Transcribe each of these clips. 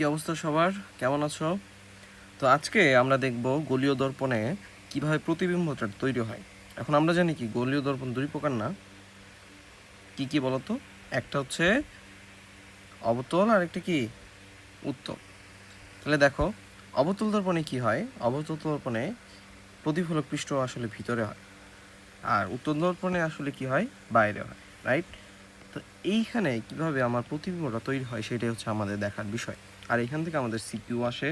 কি অবস্থা সবার? কেমন আছো? তো আজকে আমরা দেখব গলীয় দর্পণে কীভাবে প্রতিবিম্বটা তৈরি হয়। এখন আমরা জানি কি, গলীয় দর্পণ দুই প্রকার না। কি কি বলতো? একটা হচ্ছে অবতল আর একটা কি? উত্তল। তাহলে দেখো, অবতল দর্পণে কি হয়? অবতল দর্পণে প্রতিফলক পৃষ্ঠ আসলে ভিতরে হয়, আর উত্তল দর্পণে আসলে কি হয়? বাইরে হয় রাইট তো এইখানে কীভাবে আমার প্রতিবিম্বটা তৈরি হয় সেটাই হচ্ছে আমাদের দেখার বিষয়। আর এখান থেকে আমাদের সিকিউ আসে,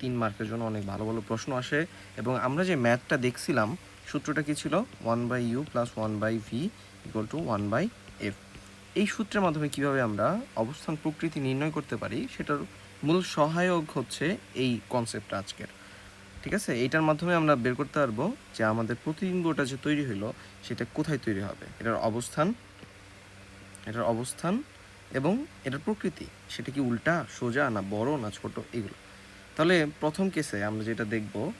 তিন মার্কের জন্য অনেক ভালো ভালো প্রশ্ন আসে। এবং আমরা যে ম্যাথটা দেখছিলাম, সূত্রটা কি ছিল? One by u plus one by v equal to one by f এই সূত্রের মাধ্যমে কীভাবে আমরা অবস্থান প্রকৃতি নির্ণয় করতে পারি, সেটার মূল সহায়ক হচ্ছে এই কনসেপ্টটা আজকের। ঠিক আছে? এইটার মাধ্যমে আমরা বের করতে পারব যে আমাদের প্রতিবিম্বটা যে তৈরি হলো সেটা কোথায় তৈরি হবে? এটার অবস্থান এটার অবস্থান এবং এটার প্রকৃতি, সেটা কি উল্টা, সোজা না বড় না ছোট, এগুলো? তাহলে প্রথম কেসে আমরা যেটা দেখব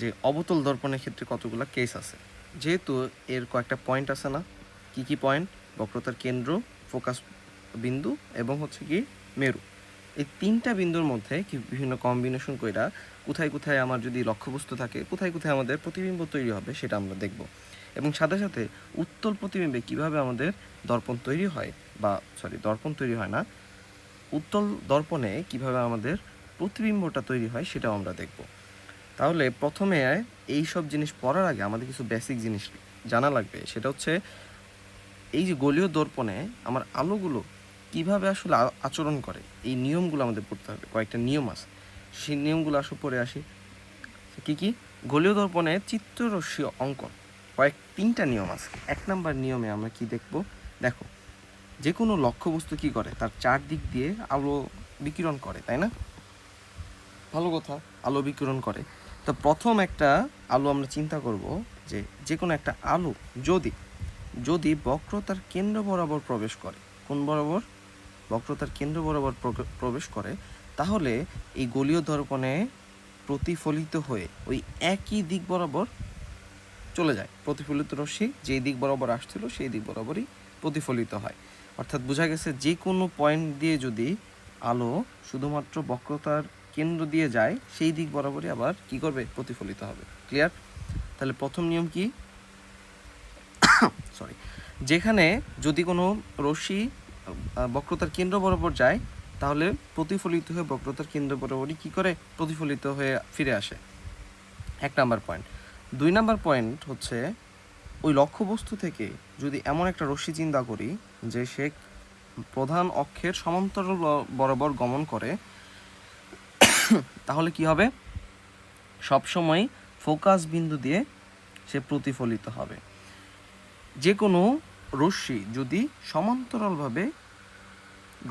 যে অবতল দর্পণের ক্ষেত্রে কতগুলো কেস আছে। যেহেতু এর কয়েকটা পয়েন্ট আছে না, কি কি পয়েন্ট বক্রতার কেন্দ্র ফোকাস বিন্দু এবং হচ্ছে কি মেরু। এই তিনটা বিন্দুর মধ্যে কি বিভিন্ন কম্বিনেশন কইরা কোথায় কোথায় আমার যদি লক্ষ্যবস্তু থাকে, কোথায় কোথায় আমাদের প্রতিবিম্ব তৈরি হবে সেটা আমরা দেখব। এবং সাথে সাথে উত্তল প্রতিবিম্বে কীভাবে আমাদের দর্পণ তৈরি হয় বা সরি দর্পণ তৈরি হয় না। উত্তল দর্পণে কীভাবে আমাদের প্রতিবিম্বটা তৈরি হয় সেটাও আমরা দেখব। তাহলে প্রথমে এই সব জিনিস পড়ার আগে আমাদের কিছু বেসিক জিনিস জানা লাগবে। সেটা হচ্ছে এই যে গলীয় দর্পণে আমার আলোগুলো কীভাবে আসলে আচরণ করে, এই নিয়মগুলো আমাদের পড়তে হবে। কয়েকটা নিয়ম আছে। সেই নিয়মগুলো আসো পড়ে আসি। কি কি? গলীয় দর্পণে চিত্ররশ্মি অঙ্কন। কয়েক তিনটা নিয়ম আছে। এক নাম্বার নিয়মে আমরা কি দেখব? দেখো যে কোনো লক্ষ্যবস্তু কি করে? তার চারদিক দিয়ে আলো বিকিরণ করে তাই না? ভালো কথা। আলো বিকিরণ করে। তো প্রথম একটা আলো আমরা চিন্তা করব যে যে কোনো একটা আলো যদি যদি বক্রতার কেন্দ্র বরাবর প্রবেশ করে কোন বরাবর? বক্রতার কেন্দ্র বরাবর প্রবেশ করে তাহলে এই গলীয় দর্পণে প্রতিফলিত হয়ে ওই একই দিক বরাবর চলে যায়। প্রতিফলিত রশ্মি যেই দিক বরাবর আসছিল সেই দিক বরাবরই প্রতিফলিত হয়। অর্থাৎ বোঝা গেছে যে কোনো পয়েন্ট দিয়ে যদি আলো শুধুমাত্র বক্রতার কেন্দ্র দিয়ে যায়, সেই দিক বরাবরই আবার কি করবে? প্রতিফলিত হবে। ক্লিয়ার তাহলে প্রথম নিয়ম কি? সরি যেখানে যদি কোনো রশ্মি বক্রতার কেন্দ্র বরাবর যায়, তাহলে প্রতিফলিত হয়ে বক্রতার কেন্দ্র বরাবরই কি করে? প্রতিফলিত হয়ে ফিরে আসে। এক নাম্বার পয়েন্ট দুই নাম্বার পয়েন্ট হচ্ছে, ওই লক্ষ্যবস্তু থেকে যদি এমন একটা রশ্মি চিন্তা করি যে সে প্রধান অক্ষের সমান্তরাল বরাবর গমন করে, তাহলে কি হবে? সবসময় ফোকাস বিন্দু দিয়ে সে প্রতিফলিত হবে। যে কোনো রশ্মি যদি সমান্তরালভাবে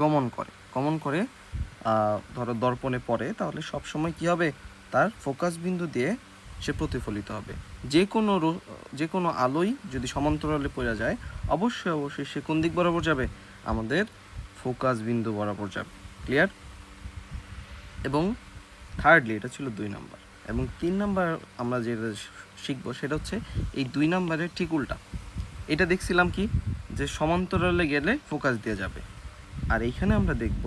গমন করে গমন করে ধরো দর্পণে পড়ে, তাহলে সবসময় কি হবে? তার ফোকাস বিন্দু দিয়ে সে প্রতিফলিত হবে। যে কোনো যে কোনো আলোই যদি সমান্তরালে পড়ে যায়, অবশ্যই অবশ্যই সে কোন দিক বরাবর যাবে? আমাদের ফোকাস বিন্দু বরাবর যাবে। ক্লিয়ার এবং থার্ডলি এটা ছিল দুই নাম্বার। এবং তিন নাম্বার আমরা যেটা শিখব সেটা হচ্ছে এই দুই নাম্বারের ঠিক উল্টা। এটা দেখছিলাম কি? যে সমান্তরালে গেলে ফোকাস দিয়ে যাবে। আর এইখানে আমরা দেখব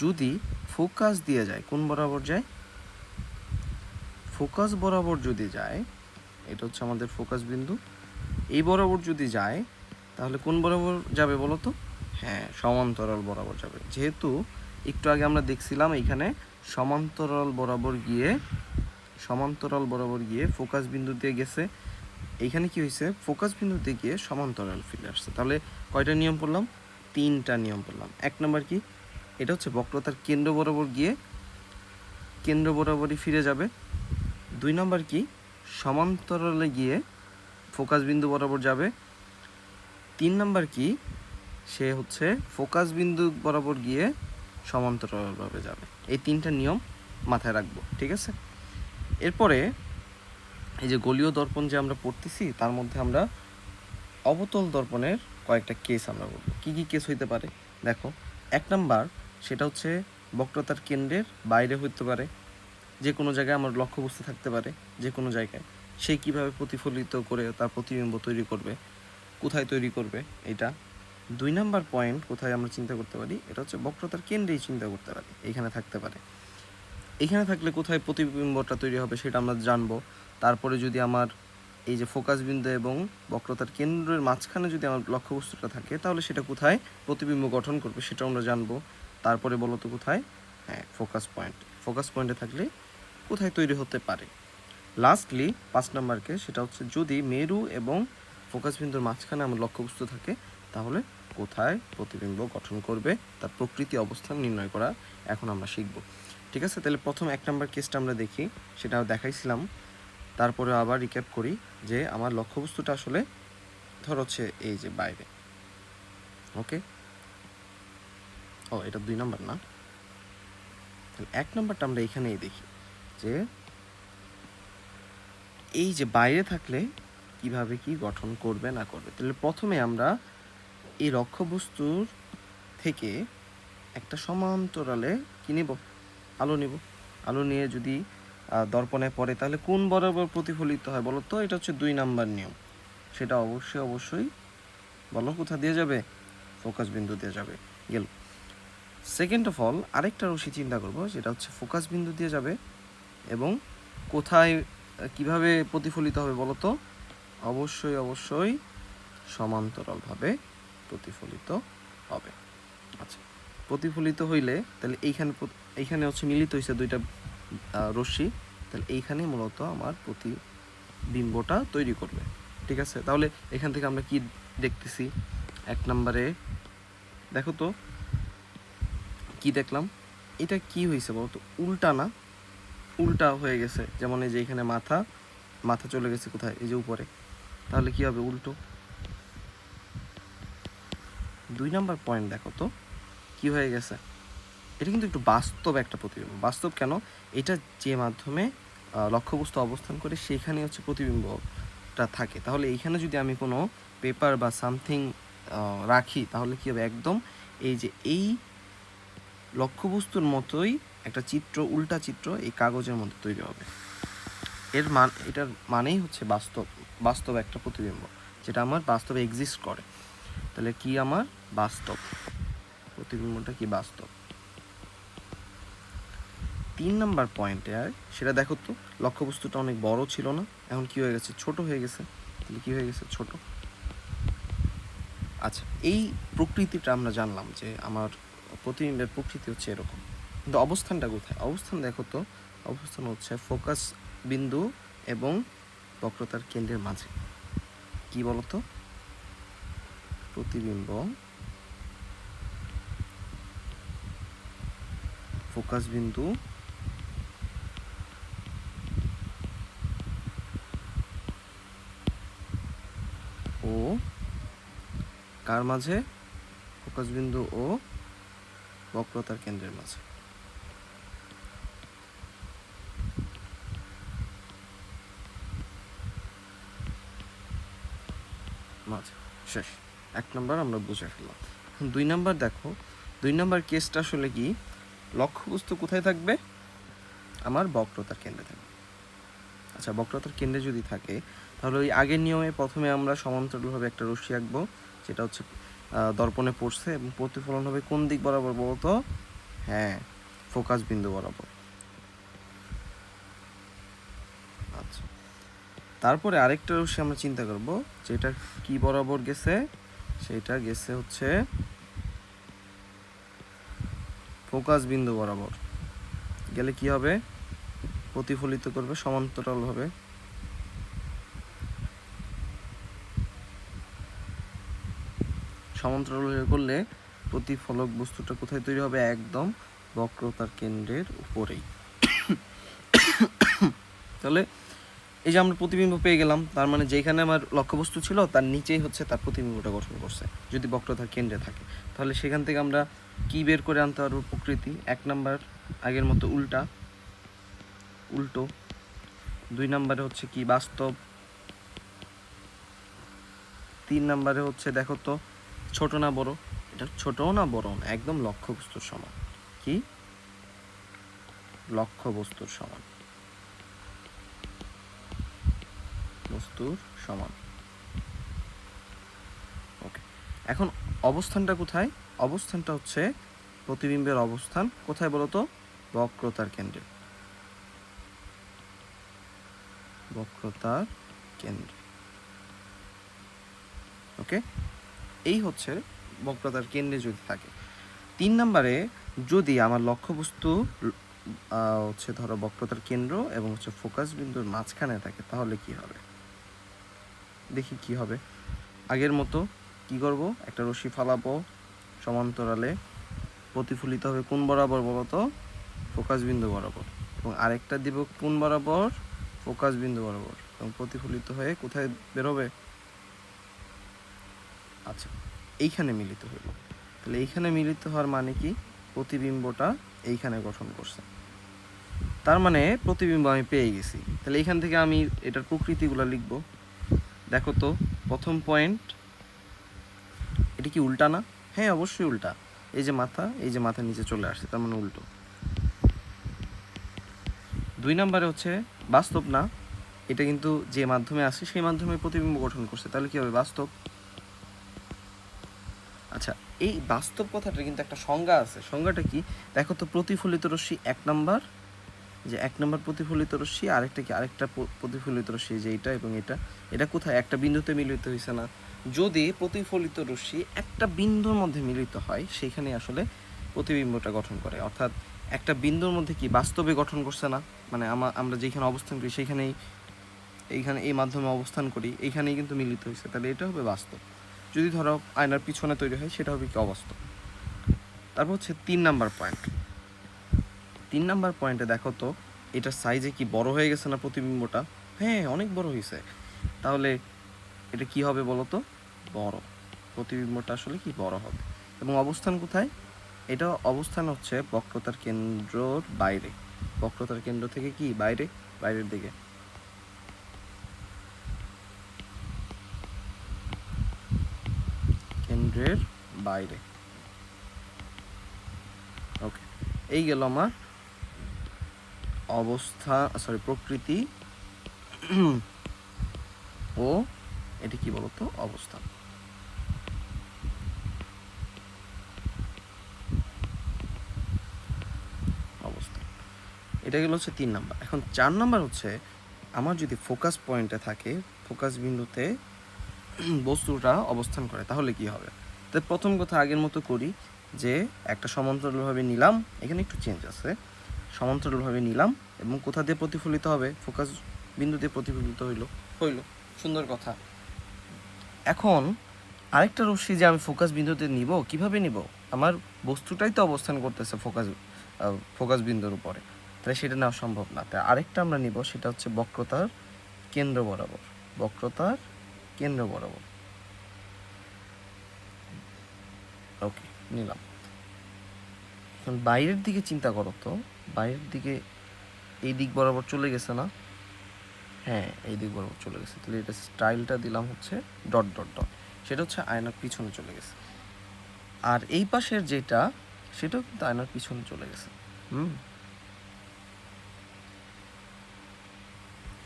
যদি ফোকাস দিয়ে যায়, কোন বরাবর যায়? ফোকাস বরাবর যদি যায়, এটা হচ্ছে আমাদের ফোকাস বিন্দু, এই বরাবর যদি যায়, তাহলে কোন বরাবর যাবে বলো তো? হ্যাঁ সমান্তরাল বরাবর যাবে। যেহেতু একটু আগে আমরা দেখছিলাম এখানে সমান্তরাল বরাবর গিয়ে, সমান্তরাল বরাবর গিয়ে ফোকাস বিন্দুতে গেছে। এইখানে কি হয়েছে? ফোকাস বিন্দুতে গিয়ে সমান্তরাল ফিরে আসছে। তাহলে কয়টা নিয়ম পড়লাম তিনটা নিয়ম পড়লাম এক নম্বর কি? এটা হচ্ছে বক্রতার কেন্দ্র বরাবর গিয়ে কেন্দ্র বরাবরই ফিরে যাবে। দুই নম্বর কি? সমান্তরালে গিয়ে ফোকাস বিন্দু বরাবর যাবে। তিন নম্বর কি? সে হচ্ছে ফোকাস বিন্দু বরাবর গিয়ে সমান্তরালভাবে যাবে। এই তিনটা নিয়ম মাথায় রাখব, ঠিক আছে? এরপরে এই যে গলীয় দর্পণ যে আমরা পড়তেছি, তার মধ্যে আমরা অবতল দর্পণের কয়েকটা কেস আমরা বলব। কী কী কেস হইতে পারে? দেখো, এক নাম্বার সেটা হচ্ছে বক্রতার কেন্দ্রের বাইরে হইতে পারে। যে কোনো জায়গায় আমার লক্ষ্যবস্তু থাকতে পারে, যে কোনো জায়গায়। সে কীভাবে প্রতিফলিত করে তার প্রতিবিম্ব তৈরি করবে, কোথায় তৈরি করবে, এটা দুই নাম্বার পয়েন্ট কোথায় আমরা চিন্তা করতে পারি, এটা হচ্ছে বক্রতার কেন্দ্রেই চিন্তা করতে পারি, এখানে থাকতে পারে। এখানে থাকলে কোথায় প্রতিবিম্বটা তৈরি হবে সেটা আমরা জানব। তারপরে যদি আমার এই যে ফোকাস বিন্দু এবং বক্রতার কেন্দ্রের মাঝখানে যদি আমার লক্ষ্যবস্তুটা থাকে, তাহলে সেটা কোথায় প্রতিবিম্ব গঠন করবে সেটা আমরা জানব। তারপরে বলো তো কোথায়? হ্যাঁ ফোকাস পয়েন্ট ফোকাস পয়েন্টে থাকলে কোথায় তৈরি হতে পারে। লাস্টলি, পাঁচ নাম্বারকে সেটা হচ্ছে যদি মেরু এবং ফোকাস বিন্দুর মাঝখানে আমার লক্ষ্যবস্তু থাকে, তাহলে কোথায় প্রতিবিম্ব গঠন করবে, তার প্রকৃতি অবস্থান নির্ণয় করা এখন আমরা শিখব। ঠিক আছে? তাহলে প্রথম এক নাম্বার কেসটা আমরা দেখি সেটা দেখাইছিলাম। তারপরে আবার রিক্যাপ করি যে আমার লক্ষ্যবস্তুটা আসলে ধর হচ্ছে এই যে বাইরে। ওকে ও, এটা দুই নাম্বার না? এক নম্বরটা আমরা এখানেই দেখি যে এই যে বাইরে থাকলে কীভাবে কি গঠন করবে, না করবে? তাহলে প্রথমে আমরা এই লক্ষ্যবস্তুর থেকে একটা সমান্তরালে কি নিব? আলো নিব। আলো নিয়ে যদি দর্পণে পড়ে, তাহলে কোন বরাবর প্রতিফলিত হয় বলো তো? এটা হচ্ছে দুই নাম্বার নিয়ম। সেটা অবশ্যই অবশ্যই বলো কোথা দিয়ে যাবে? ফোকাস বিন্দু দিয়ে যাবে। গেল। সেকেন্ড অফ অল আরেকটা রশি চিন্তা করব যেটা হচ্ছে ফোকাস বিন্দু দিয়ে যাবে এবং কোথায় কীভাবে প্রতিফলিত হবে বলো তো? অবশ্যই অবশ্যই সমান্তরালভাবে প্রতিফলিত হবে। আচ্ছা প্রতিফলিত হইলে তাহলে এইখানে এইখানে হচ্ছে মিলিত হয়েছে দুইটা রশ্মি, তাহলে এইখানে মূলত আমার প্রতিবিম্বটা তৈরি করবে। ঠিক আছে? তাহলে এখান থেকে আমরা কি দেখতেছি? এক নম্বরে, দেখো তো কি দেখলাম? এটা কি হয়েছে বলতো? উল্টা না? উল্টা হয়ে গেছে। যেমন এই যে এখানে মাথা মাথা চলে গেছে কোথায়? এই যে উপরে। তাহলে কি হবে উল্টো? দুই নাম্বার পয়েন্ট দেখো তো। কি হয়ে গেছে? এটা কিন্তু একটু বাস্তব একটা প্রতিবিম্ব। বাস্তব কেন? এটা যে মাধ্যমে লক্ষ্যবস্তু অবস্থান করে সেখানে হচ্ছে প্রতিবিম্বটা থাকে। তাহলে এইখানে যদি আমি কোনো পেপার বা সামথিং রাখি, তাহলে কি হবে? একদম এই যে এই লক্ষ্যবস্তুর মতোই একটা চিত্র, উল্টা চিত্র এই কাগজের মধ্যে তৈরি হবে। এর মান, এটার মানেই হচ্ছে বাস্তব বাস্তব একটা প্রতিবিম্ব, যেটা আমার বাস্তবে এক্সিস্ট করে। তাহলে কি আমার? বাস্তব। প্রতিবিম্বটা কি বাস্তব? তিন নাম্বার পয়েন্টে আর সেটা দেখো তো, লক্ষ্যবস্তুটা অনেক বড় ছিল না, এখন কি হয়ে গেছে? ছোট হয়ে গেছে। তাহলে কি হয়ে গেছে? ছোট। আচ্ছা এই প্রকৃতিটা আমরা জানলাম যে আমার প্রতিবিম্বের প্রকৃতি হচ্ছে এরকম। কিন্তু অবস্থানটা কোথায়? অবস্থান দেখো তো, অবস্থান হচ্ছে ফোকাস বিন্দু এবং বক্রতার কেন্দ্রের মাঝে। কি বলতো? প্রতিবিম্ব ফোকাস বিন্দু ও কার মাঝে? ফোকাস বিন্দু ও বক্রতার কেন্দ্রের মাঝে। মাঝে। শেষ। এক নম্বর আমরা বুঝে ফেললাম। দুই নম্বর দেখো, দুই নম্বর কেসটা আসলে কি? লক্ষ্যবস্তু কোথায় থাকবে? আমার বক্রতার কেন্দ্রে থাকবে। আচ্ছা বক্রতার কেন্দ্রে যদি থাকে, তাহলে ওই আগের নিয়মে প্রথমে আমরা সমান্তরালভাবে একটা রশ্মি আঁকবো, যেটা হচ্ছে দর্পণে পড়ছে এবং প্রতিফলন হবে কোন দিক বরাবর বলতো? হ্যাঁ ফোকাস বিন্দু বরাবর। আচ্ছা তারপরে আরেকটা রশ্মি আমরা চিন্তা করব, যেটা কি বরাবর গেছে? সেটা গেছে হচ্ছে ফোকাস বিন্দু বরাবর। গেলে কি হবে? প্রতিফলিত করবে সমান্তরাল হয়ে করলে প্রতিফলক বস্তুটা কোথায় তৈরি হবে? একদম বক্রতার কেন্দ্রের উপরেই। তাহলে এই যে আমরা প্রতিবিম্ব পেয়ে গেলাম, তার মানে যেখানে আমার লক্ষ্যবস্তু ছিল, তার নিচেই হচ্ছে তার প্রতিবিম্বটা গঠন করছে, যদি বক্রতার কেন্দ্রে থাকে। তাহলে সেখান থেকে আমরা কি বের করে আনতে পারব প্রকৃতি? এক নাম্বার, আগের মতো উল্টা। উল্টো। দুই নাম্বারে হচ্ছে কি বাস্তব? তিন নাম্বারে হচ্ছে, দেখো তো ছোট না বড়? এটা ছোট না বড় না, একদম লক্ষ্যবস্তুর সমান। কি? লক্ষ্য বস্তুর সমান। বস্তুর সমান। ওকে, এখন অবস্থানটা কোথায়? অবস্থানটা হচ্ছে প্রতিবিম্বের অবস্থান। কোথায় বলো তো বক্রতার কেন্দ্রে। বক্রতার কেন্দ্রে। ওকে এই হচ্ছে বক্রতার কেন্দ্রে যদি থাকে। তিন নম্বরে যদি আমার লক্ষ্যবস্তু হচ্ছে ধরো বক্রতার কেন্দ্র এবং হচ্ছে ফোকাস বিন্দুর মাঝখানে থাকে, তাহলে কি হবে? দেখি কি হবে। আগের মতো কি করব? একটা রশি ফালাবো সমান্তরালে, প্রতিফলিত হবে কোন বরাবর বলো তো ফোকাস বিন্দু বরাবর। এবং আরেকটা দিব কোন বরাবর? ফোকাস বিন্দু বরাবর। এবং প্রতিফলিত হয়ে কোথায় বেরোবে? এইখানে মিলিত হইল। তাহলে এইখানে মিলিত হওয়ার মানে কি? প্রতিবিম্বটা এইখানে গঠন করছে। তার মানে প্রতিবিম্ব আমি পেয়ে গেছি। তাহলে এইখান থেকে আমি এটার প্রকৃতিগুলো লিখব। দেখো তো, প্রথম পয়েন্ট এটা কি উল্টা না? হ্যাঁ অবশ্যই উল্টা। এই যে মাথা, এই যে মাথা নিচে চলে আসছে, তার মানে উল্টো। দুই নম্বরে হচ্ছে বাস্তব না? এটা কিন্তু যে মাধ্যমে আসে, সেই মাধ্যমে প্রতিবিম্ব গঠন করছে। তাহলে কি হবে? বাস্তব। আচ্ছা এই বাস্তব কথাটা কিন্তু একটা সংজ্ঞা আছে। সংজ্ঞাটা কি? দেখো তো, প্রতিফলিত রশ্মি এক নাম্বার, যে এক নম্বর প্রতিফলিত রশ্মি, আরেকটা কি? আরেকটা প্রতিফলিত রশ্মি, যে এটা এবং এটা। এটা কোথায়? একটা বিন্দুতে মিলিত হয়েছে না। যদি প্রতিফলিত রশ্মি একটা বিন্দুর মধ্যে মিলিত হয়, সেখানে আসলে প্রতিবিম্বটা গঠন করে। অর্থাৎ একটা বিন্দুর মধ্যে কি বাস্তবে গঠন করছে না? মানে আমা আমরা যেখানে অবস্থান করি, সেখানেই এইখানে এই মাধ্যমে অবস্থান করি, এইখানেই কিন্তু মিলিত হয়েছে তাহলে এটা হবে বাস্তব। যদি ধরো আয়নার পিছনে তৈরি হয়, সেটা হবে কি অবাস্তব তারপর হচ্ছে তিন নাম্বার পয়েন্ট তিন নাম্বার পয়েন্টে দেখো তো এটার সাইজে কি বড় হয়ে গেছে না প্রতিবিম্বটা? হ্যাঁ অনেক বড় হয়েছে। তাহলে এটা কি হবে বলো তো? বড়। প্রতিবিম্বটা আসলে কি বড় হবে? এবং অবস্থান কোথায়? এটা অবস্থান হচ্ছে বক্রতার কেন্দ্রর বাইরে। বক্রতার কেন্দ্র থেকে কি? বাইরে? বাইরের দিকে। কেন্দ্রের বাইরে। ওকে এই গেল আমার অবস্থা সরি প্রকৃতি ও এটি কি বলতো? অবস্থান অবস্থান এটা গেল হচ্ছে তিন নাম্বার। এখন চার নাম্বার হচ্ছে আমার যদি ফোকাস পয়েন্টে থাকে ফোকাস বিন্দুতে বস্তুটা অবস্থান করে, তাহলে কি হবে? তো প্রথম কথা আগের মতো করি যে একটা সমান্তরালভাবে নিলাম, এখানে একটু চেঞ্জ আছে, সমান্তরালভাবে নিলাম এবং কোথা দিয়ে প্রতিফলিত হবে? ফোকাস বিন্দু দিয়ে প্রতিফলিত হইল। হইল। সুন্দর কথা। এখন আরেকটা রশ্মি যে আমি ফোকাস বিন্দুতে নিব, কীভাবে নিব? আমার বস্তুটাই তো অবস্থান করতেছে ফোকাস ফোকাস বিন্দুর উপরে। তাহলে সেটা নেওয়া সম্ভব না। তাই আরেকটা আমরা নিব, সেটা হচ্ছে বক্রতার কেন্দ্র বরাবর। বক্রতার কেন্দ্র বরাবর। ওকে নিলাম। এখন বাইরের দিকে চিন্তা করো তো। বাইরের দিকে এই দিক বরাবর চলে গেছে না? হ্যাঁ এই দিক বরাবর চলে গেছে। তাহলে এটা স্টাইলটা দিলাম হচ্ছে ডট ডট ডট। সেটা হচ্ছে আয়নার পিছনে চলে গেছে। আর এই পাশের যেটা, সেটাও কিন্তু আয়নার পিছনে চলে গেছে। হুম?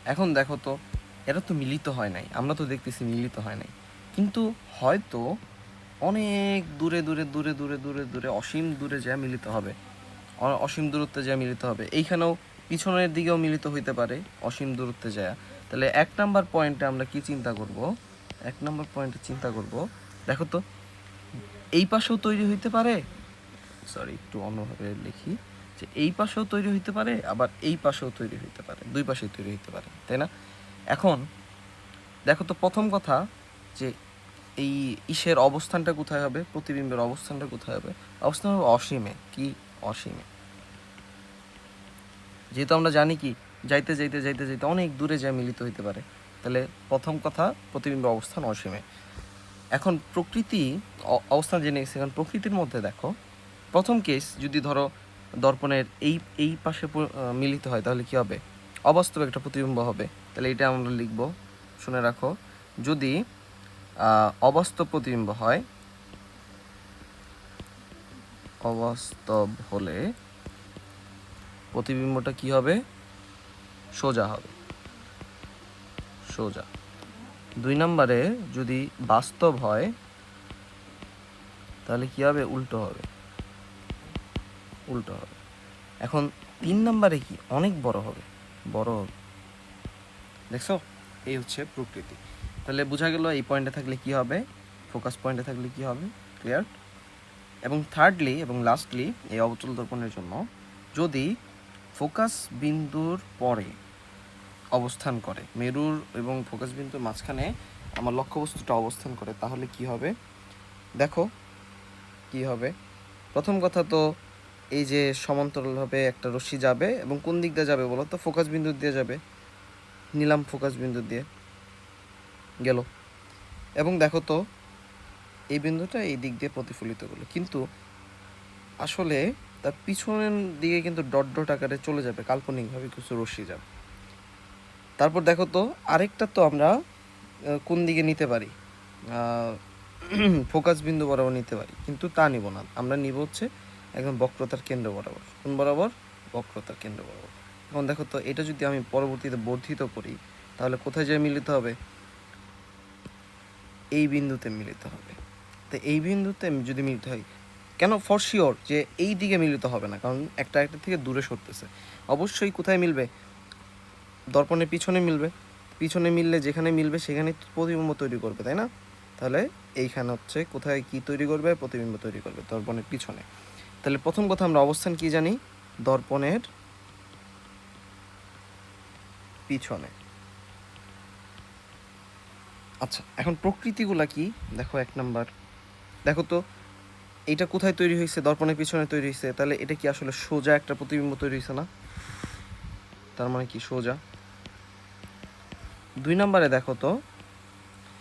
এখন দেখো তো, এরা তো মিলিত হয় নাই। আমরা তো দেখতেছি মিলিত হয় নাই। কিন্তু হয়তো অনেক দূরে দূরে দূরে দূরে দূরে দূরে অসীম দূরে যা মিলিত হবে। অসীম দূরত্বে যা মিলিত হবে। এইখানেও পিছনের দিকেও মিলিত হইতে পারে অসীম দূরত্বে যায়। তাহলে এক নাম্বার পয়েন্টে আমরা কি চিন্তা করব? এক নাম্বার পয়েন্টে চিন্তা করব। দেখো তো, এই পাশেও তৈরি হইতে পারে সরি একটু অন্যভাবে লিখি, যে এই পাশেও তৈরি হইতে পারে, আবার এই পাশেও তৈরি হইতে পারে, দুই পাশেই তৈরি হইতে পারে, তাই না? এখন, দেখো তো প্রথম কথা, যে এই ইসের অবস্থানটা কোথায় হবে? প্রতিবিম্বের অবস্থানটা কোথায় হবে? অবস্থান হবে অসীমে। কি অসীমে? যেহেতু আমরা জানি কি, যাইতে যাইতে যাইতে যাইতে অনেক দূরে যা মিলিত হইতে পারে। তাহলে প্রথম কথা প্রতিবিম্বের অবস্থান অসীমে। এখন প্রকৃতি অবস্থান জেনে গেছে। এখন প্রকৃতির মধ্যে দেখো, প্রথম কেস যদি ধরো দর্পণের এই এই পাশে মিলিত হয়, তাহলে কি হবে? অবাস্তব একটা প্রতিবিম্ব হবে। তাহলে এটা আমরা লিখব। শুনে রাখো। যদি অবাস্তব প্রতিবিম্ব হয়। অবাস্তব হলে প্রতিবিম্বটা কি হবে? সোজা হবে। সোজা। দুই নম্বরে যদি বাস্তব হয়, তাহলে কি হবে? উল্টো হবে। উল্টো হবে। এখন তিন নম্বরে কি? অনেক বড় হবে। বড় হবে। দেখছ? এই হচ্ছে প্রকৃতি। তাহলে বোঝা গেল এই পয়েন্টে থাকলে কি হবে? ফোকাস পয়েন্টে থাকলে কি হবে? ক্লিয়ার? এবং থার্ডলি এবং লাস্টলি এই অবতল দর্পণের জন্য যদি ফোকাস বিন্দুর পরে অবস্থান করে, মেরুর এবং ফোকাস বিন্দুর মাঝখানে আমার লক্ষ্যবস্তুটা অবস্থান করে, তাহলে কি হবে? দেখো, কি হবে? প্রথম কথা তো এই যে সমান্তরালভাবে একটা রশ্মি যাবে এবং কোন দিক দিয়ে যাবে বলো তো? ফোকাস বিন্দু দিয়ে যাবে। নিলাম ফোকাস বিন্দু দিয়ে। গেল। এবং দেখো তো, এই বিন্দুটা এই দিক দিয়ে প্রতিফলিত করল। কিন্তু আসলে তার পিছনের দিকে কিন্তু ডট ডট আকারে চলে যাবে, কাল্পনিকভাবে কিছু রশ্মি যাবে। তারপর দেখো তো, আরেকটা তো আমরা কোন দিকে নিতে পারি? ফোকাস বিন্দু বরাবর নিতে পারি, কিন্তু তা নিব না। আমরা নিব হচ্ছে একদম বক্রতার কেন্দ্র বরাবর। কোন বরাবর? বক্রতার কেন্দ্র বরাবর। এখন দেখো তো, এটা যদি আমি পরবর্তীতে বর্ধিত করি, তাহলে কোথায় যেয়ে মিলিত হবে? এই বিন্দুতে মিলিত হবে। তো এই বিন্দুতে যদি মিলিত হয়, কেন? ফর শিওর যে এই দিকে মিলিত হবে না, কারণ একটা একটা থেকে দূরে সরতেছে। অবশ্যই কোথায় মিলবে? দর্পণের পিছনে মিলবে। পিছনে মিললে যেখানে মিলবে সেখানে প্রতিবিম্ব তৈরি করবে, তাই না? তাহলে এইখানে হচ্ছে কোথায় কি তৈরি করবে? প্রতিবিম্ব তৈরি করবে দর্পণের পিছনে। তাহলে প্রথম কথা আমরা অবস্থান কি জানি? দর্পণের পিছনে। আচ্ছা এখন প্রকৃতিগুলা কি? দেখো এক নাম্বার। দেখো তো, এটা কোথায় তৈরি হয়েছে দর্পণের পিছনে তৈরি হয়েছে তাহলে এটা কি আসলে সোজা একটা প্রতিবিম্ব তৈরি হয়েছে না? তার মানে কি সোজা? দুই নম্বরে দেখো তো,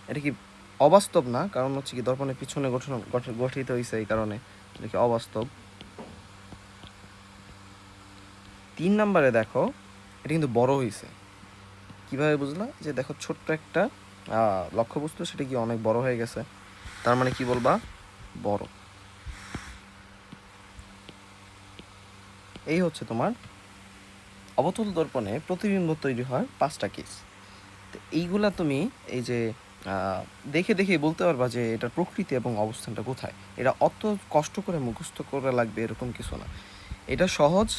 এটা কি অবাস্তব না? কারণ হচ্ছে কি দর্পণের পিছনে গঠন গঠিত হয়েছে এই কারণে। এটা কি অবাস্তব? তিন নম্বরে দেখো, এটা কিন্তু বড় হয়েছে কীভাবে বুঝলা? যে দেখো ছোট্ট একটা লক্ষ্যবস্তু সেটা কি অনেক বড় হয়ে গেছে? তার মানে কি বলবা? বড়। এই হচ্ছে তোমার অবতল দর্পণে প্রতিবিম্ব তৈরি হয় পাঁচটা কেস। তো এইগুলা তুমি এই যে দেখে দেখে বলতে পারবা যে এটার প্রকৃতি এবং অবস্থানটা কোথায়। এটা অত কষ্ট করে মুখস্থ করা লাগবে এরকম কিছু না। এটা সহজ।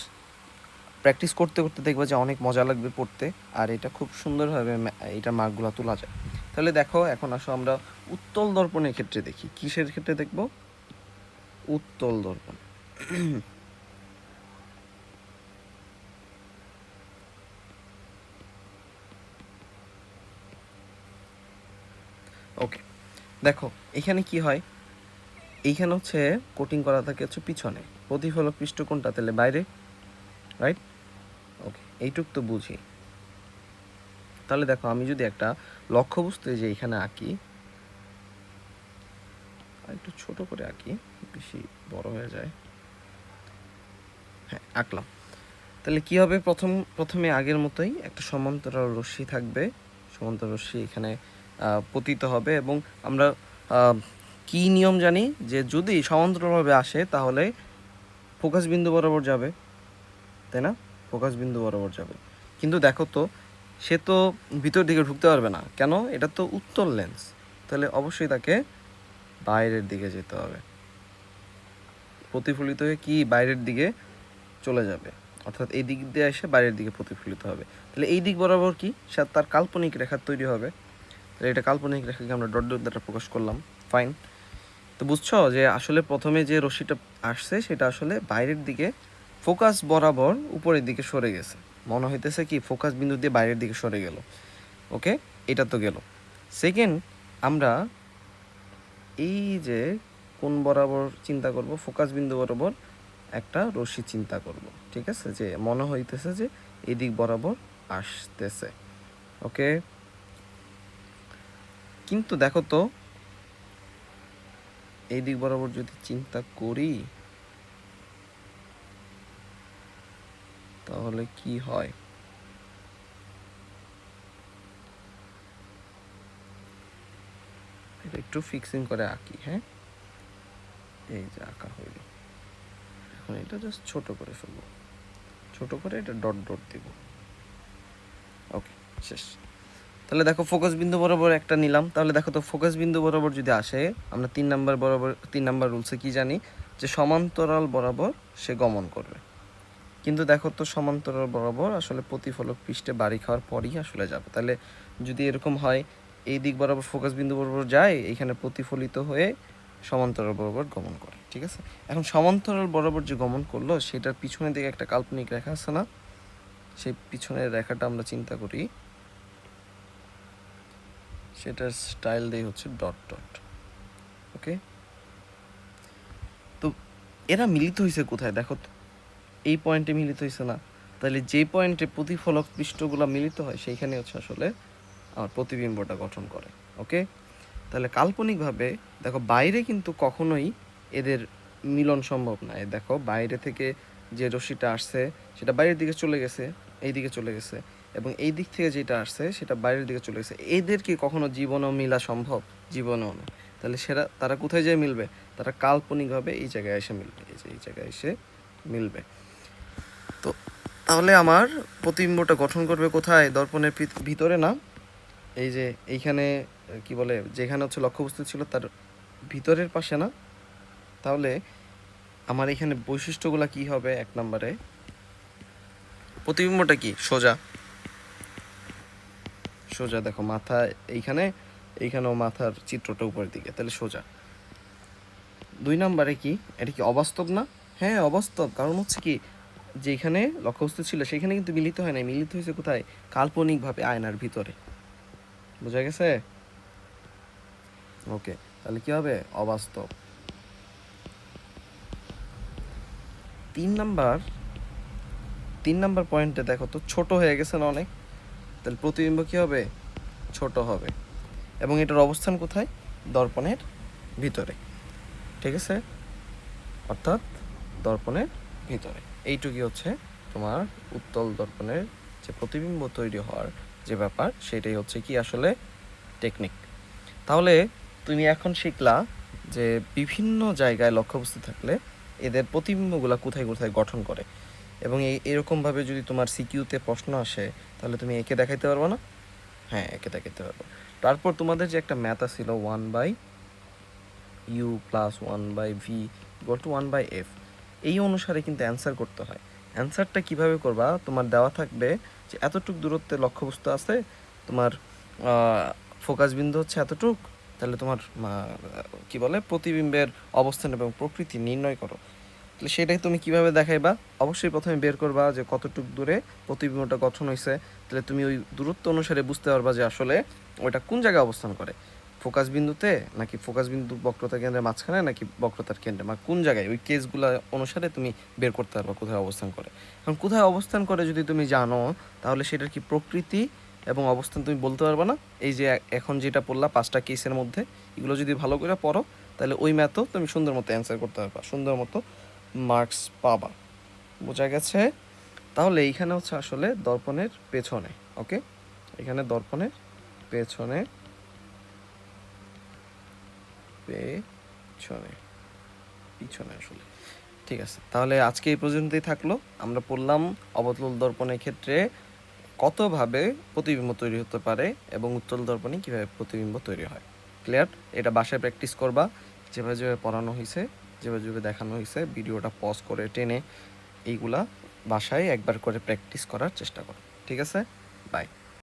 প্র্যাকটিস করতে করতে দেখবা যে অনেক মজা লাগবে পড়তে। আর এটা খুব সুন্দরভাবে এটা মার্কগুলো তোলা যায়। তাহলে দেখো, এখন আসো আমরা উত্তল দর্পণের ক্ষেত্রে দেখি। কিসের ক্ষেত্রে দেখব? উত্তল দর্পণ। ওকে দেখো, এখানে কি হয়? এইখানে হচ্ছে কোটিং করা থাকে হচ্ছে পিছনে। প্রতিফলক পৃষ্ঠ কোনটা তাহলে বাইরে রাইট ওকে এইটুক তো বুঝি। তাহলে দেখো, আমি যদি একটা লক্ষ্যবস্তু এই যে এখানে আঁকি একটু ছোট করে আঁকি, বেশি বড় হয়ে যায়। হ্যাঁ আঁকলাম। তাহলে কি হবে? প্রথম, প্রথমে আগের মতোই একটা সমান্তরাল রশ্মি থাকবে। সমান্তরাল রশ্মি এখানে পতিত হবে এবং আমরা কি নিয়ম জানি? যে যদি সমান্তরালভাবে আসে, তাহলে ফোকাস বিন্দু বরাবর যাবে। তাই না? ফোকাস বিন্দু বরাবর যাবে। কিন্তু দেখো তো সে তো ভিতর দিকে ঢুকতে পারবে না। কেন? এটা তো উত্তর লেন্স তাহলে অবশ্যই তাকে বাইরের দিকে যেতে হবে। প্রতিফলিত হয়ে কি বাইরের দিকে চলে যাবে? অর্থাৎ এই দিক দিয়ে এসে বাইরের দিকে প্রতিফলিত হবে। তাহলে এই দিক বরাবর কি? সে তার কাল্পনিক রেখা তৈরি হবে। তাহলে এটা কাল্পনিক রেখাকে আমরা ডট ডট দ্বারা প্রকাশ করলাম। ফাইন তো বুঝছ যে আসলে প্রথমে যে রশ্মিটা আসছে, সেটা আসলে বাইরের দিকে ফোকাস বরাবর উপরের দিকে সরে গেছে। মনে হইতেছে কি ফোকাস বিন্দু দিয়ে বাইরের দিকে সরে গেল। ওকে এটা তো গেল। সেকেন্ড আমরা এই যে কোন বরাবর চিন্তা করব ফোকাস বিন্দু বরাবর একটা রশ্মি চিন্তা করব। ঠিক আছে? যে মনে হইতেছে যে এদিক বরাবর আসতেছে। ওকে কিন্তু দেখো তো এই দিক বরাবর যদি চিন্তা করি তাহলে কি হয়? এটা একটু ফিক্সিং করে আঁকি হ্যাঁ? এই যে আঁকা হইল এখন এটা জাস্ট ছোট করে ফেলব। ছোট করে এটা ডট ডট দিব। ওকে শেষ। তাহলে দেখো ফোকাস বিন্দু বরাবর একটা নিলাম। তাহলে দেখো তো ফোকাস বিন্দু বরাবর যদি আসে, আমরা তিন নাম্বার বরাবর, তিন নাম্বার রুলসে কি জানি? যে সমান্তরাল বরাবর সে গমন করবে। কিন্তু দেখো তো সমান্তরাল বরাবর আসলে প্রতিফলক পৃষ্ঠে বাড়ি খাওয়ার পরই আসলে যাবে। তাহলে যদি এরকম হয়, এই দিক বরাবর ফোকাস বিন্দু বরাবর যায়, এখানে প্রতিফলিত হয়ে সমান্তরাল বরাবর গমন করে, ঠিক আছে? এখন সমান্তরাল বরাবর যে গমন করল, সেটার পিছনের দিকে একটা কাল্পনিক রেখা আছে না? সেই পিছনের রেখাটা আমরা চিন্তা করি, সেটার স্টাইল দিয়ে হচ্ছে ডট ডট ওকে তো এরা মিলিত হয়েছে কোথায়? দেখো তো এই পয়েন্টে মিলিত হয়েছে না। তাহলে যে পয়েন্টে প্রতিফলক পৃষ্ঠগুলো মিলিত হয়, সেইখানে হচ্ছে আসলে আমার প্রতিবিম্বটা গঠন করে, ওকে? তাহলে কাল্পনিকভাবে দেখো বাইরে কিন্তু কখনোই এদের মিলন সম্ভব না। দেখো বাইরে থেকে যে রশ্মিটা আসছে, সেটা বাইরের দিকে চলে গেছে, এই দিকে চলে গেছে এবং এই দিক থেকে যেটা আসছে, সেটা বাইরের দিকে চলে গেছে। এদের কি কখনো জীবনেও মিলা সম্ভব? জীবনেও না। তাহলে সেটা তারা কোথায় যেয়ে মিলবে? তারা কাল্পনিকভাবে এই জায়গায় এসে মিলবে, এই যে এই জায়গায় এসে মিলবে। তাহলে আমার প্রতিবিম্বটা গঠন করবে কোথায়? দর্পণের ভিত- ভিতরে না? এই যে এইখানে, কি বলে, যেখানে হচ্ছে লক্ষ্যবস্তু ছিল তার ভিতরের পাশে না? তাহলে আমার এখানে বৈশিষ্ট্যগুলো কি হবে এক নম্বরে? প্রতিবিম্বটা কি? সোজা। সোজা, দেখো, মাথা এইখানে, এইখানেও মাথার চিত্রটা উপরের দিকে, তাহলে সোজা। দুই নম্বরে কি? এটা কি অবাস্তব না? হ্যাঁ অবাস্তব। কারণ হচ্ছে কি যেখানে লক্ষ্যবস্তু ছিল, সেখানে কিন্তু মিলিত হয় নাই। মিলিত হয়েছে কোথায়? কাল্পনিকভাবে আয়নার ভিতরে। বোঝা গেছে? ওকে, তাহলে কি হবে? অবাস্তব। তিন নাম্বার তিন নাম্বার পয়েন্টে দেখো তো, ছোট হয়ে গেছে না অনেক? তাহলে প্রতিবিম্ব কি হবে? ছোট হবে। এবং এটার অবস্থান কোথায়? দর্পণের ভিতরে। ঠিক আছে? অর্থাৎ দর্পণের ভিতরে। এইটুকুই হচ্ছে তোমার উত্তল দর্পণের যে প্রতিবিম্ব তৈরি হওয়ার যে ব্যাপার, সেটাই হচ্ছে কি আসলে টেকনিক তাহলে তুমি এখন শিখলা যে বিভিন্ন জায়গায় লক্ষ্যবস্তু থাকলে এদের প্রতিবিম্বগুলো কোথায় কোথায় গঠন করে। এবং এই এরকমভাবে যদি তোমার সিকিউতে প্রশ্ন আসে, তাহলে তুমি একে দেখাইতে পারবে না? হ্যাঁ একে দেখাইতে পারবে। তারপর তোমাদের যে একটা ম্যাথ ছিল one by u plus one by v equal to one by f এই অনুসারে কিন্তু অ্যান্সার করতে হয়। অ্যান্সারটা কীভাবে করবা? তোমার দেওয়া থাকবে যে এতটুক দূরত্বে লক্ষ্যবস্তু আছে, তোমার ফোকাস বিন্দু হচ্ছে এতটুক, তাহলে তোমার কি বলে, প্রতিবিম্বের অবস্থান এবং প্রকৃতি নির্ণয় করো। তাহলে সেটাই তুমি কীভাবে দেখাইবা? অবশ্যই প্রথমে বের করবা যে কতটুক দূরে প্রতিবিম্বটা গঠন হয়েছে তাহলে তুমি ওই দূরত্ব অনুসারে বুঝতে পারবা যে আসলে ওইটা কোন জায়গায় অবস্থান করে। ফোকাস বিন্দুতে নাকি ফোকাস বিন্দু বক্রতা কেন্দ্রের মাঝখানে নাকি বক্রতার কেন্দ্রে? মানে কোন জায়গায়? ওই কেসগুলো অনুসারে তুমি বের করতে পারবা কোথায় অবস্থান করে। এখন কোথায় অবস্থান করে যদি তুমি জানো, তাহলে সেটার কি প্রকৃতি এবং অবস্থান তুমি বলতে পারবে না? এই যে এখন যেটা পড়লা পাঁচটা কেসের মধ্যে, এগুলো যদি ভালো করে পড়ো, তাহলে ওই ম্যাথও তুমি সুন্দর মতো অ্যান্সার করতে পারবা, সুন্দর মতো মার্কস পাবা। বোঝা গেছে? তাহলে এইখানে হচ্ছে আসলে দর্পণের পেছনে ওকে এখানে দর্পণের পেছনে পেছনে, পিছনে আসলে। ঠিক আছে, তাহলে আজকে এই পর্যন্তই থাকল। আমরা পড়লাম অবতল দর্পণের ক্ষেত্রে কতভাবে প্রতিবিম্ব তৈরি হতে পারে এবং উত্তল দর্পণে কীভাবে প্রতিবিম্ব তৈরি হয়। ক্লিয়ার এটা বাসায় প্র্যাকটিস করবা। যেভাবে যেভাবে পড়ানো হয়েছে যেভাবে যেভাবে দেখানো হয়েছে ভিডিওটা পজ করে টেনে এইগুলা বাসায় একবার করে প্র্যাকটিস করার চেষ্টা করো। ঠিক আছে? বাই